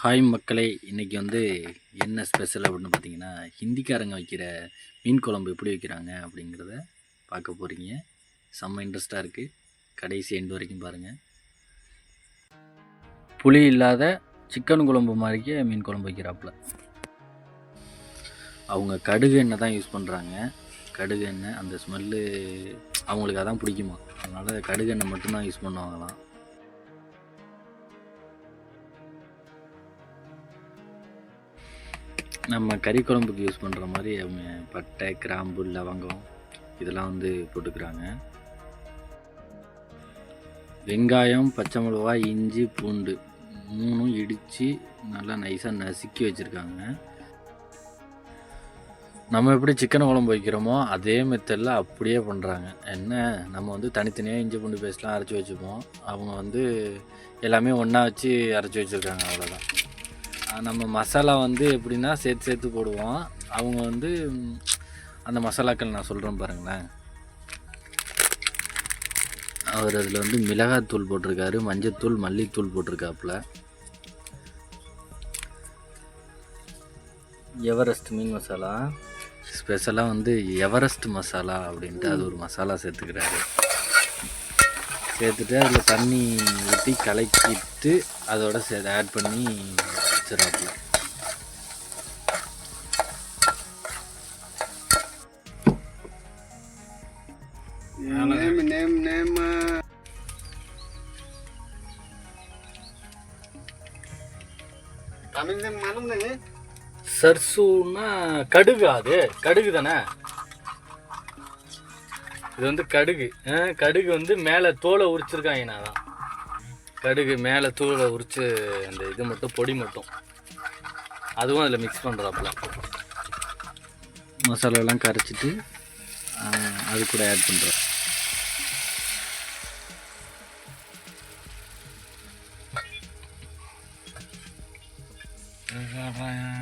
Hi மக்களே இன்றைக்கி வந்து என்ன ஸ்பெஷல் அப்படின்னு பார்த்தீங்கன்னா ஹிந்திக்காரங்க வைக்கிற மீன் குழம்பு எப்படி வைக்கிறாங்க அப்படிங்கிறத பார்க்க போகிறீங்க செம்ம இன்ட்ரெஸ்ட்டாக இருக்குது கடைசி எண்டு வரைக்கும் பாருங்கள் புளி இல்லாத சிக்கன் குழம்பு மாதிரிக்கே மீன் குழம்பு வைக்கிறாப்புல. அவங்க கடுகு எண்ணெய் தான் யூஸ் பண்ணுறாங்க கடுகு எண்ணெய் அந்த ஸ்மெல்லு அவங்களுக்கு அதான் பிடிக்குமா. அதனால் கடுகு எண்ணெய் மட்டும்தான் யூஸ் பண்ணுவாங்களாம். நம்ம கறி குழம்புக்கு யூஸ் பண்ணுற மாதிரி அவங்க பட்டை கிராம்பு லவங்கம் இதெல்லாம் வந்து போட்டுக்கிறாங்க. வெங்காயம் பச்சை மிளகா இஞ்சி பூண்டு மூணும் இடித்து நல்லா நைஸாக நசுக்கி வச்சுருக்காங்க. நம்ம எப்படி சிக்கன் குழம்பு வைக்கிறோமோ அதே மெத்தடில் அப்படியே பண்ணுறாங்க என்ன? நம்ம வந்து தனித்தனியாக இஞ்சி பூண்டு பேஸ்ட்லாம் அரைச்சி வச்சுப்போம். அவங்க வந்து எல்லாமே ஒன்றா வச்சு அரைச்சி வச்சுருக்காங்க அவ்வளோதான் நம்ம மசாலா வந்து எப்படின்னா சேர்த்து சேர்த்து போடுவோம். அவங்க வந்து அந்த மசாலாக்கள் நான் சொல்கிறேன் பாருங்களேன். அவர் அதில் வந்து மிளகாத்தூள் போட்டிருக்காரு மஞ்சத்தூள் மல்லித்தூள் போட்டிருக்காப்புல. எவரெஸ்ட் மீன் மசாலா? ஸ்பெஷலாக வந்து எவரெஸ்ட் மசாலா அப்படின்ட்டு அது ஒரு மசாலா சேர்த்துக்கிறாரு. சேர்த்துட்டு அதில் தண்ணி ஊற்றி கலக்கிட்டு அதோட சே ஆட் பண்ணி வச்சிடறாப்புல name name name Tamil name மாலும் नहीं சர்சூன்னா கடுகு அது. கடுகு தானே? இது வந்து கடுகு. கடுகு வந்து மேலே தோலை உரிச்சிருக்காங்கண்ணா தான். கடுகு மேலே தூளை உரித்து அந்த இது மட்டும் பொடி மட்டும். அதுவும் அதில் மிக்ஸ் பண்ணுறாப்புல மசாலாலாம் கரைச்சிட்டு அது கூட ஆட் பண்ணுறோம் Yeah,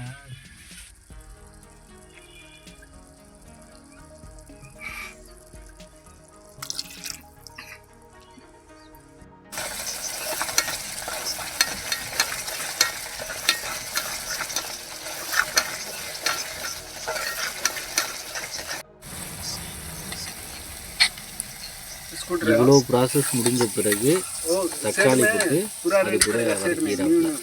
இவ்வளோ ப்ராசஸ் முடிஞ்ச பிறகு தக்காளி போட்டு அது கூட வதக்கிடலாம்.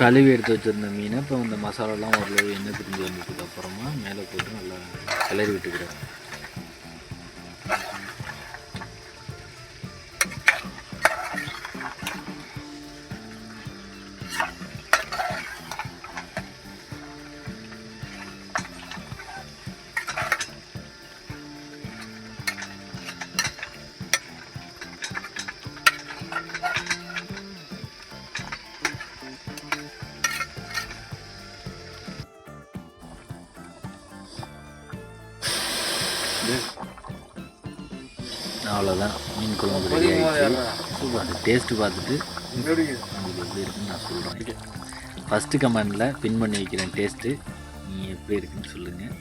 கழுவி எடுத்து வச்சிருந்த மீனை இப்போ இந்த மசாலாலாம் ஓரளவு எண்ணெய் பிரிஞ்சு வந்ததுக்கு அப்புறமா மேலே போட்டு நல்லா கிளறி விட்டுக்கிறேன். அவ்வளோதான் மீன் குழம்பு ரெடி ஆகிடுச்சு அது டேஸ்ட்டு பார்த்துட்டு உங்களுக்கு எப்படி இருக்குன்னு நான் சொல்கிறேன் ஃபஸ்ட்டு கமெண்டில் பின் பண்ணி வைக்கிறேன் டேஸ்ட்டு நீங்கள் எப்படி இருக்குன்னு சொல்லுங்கள்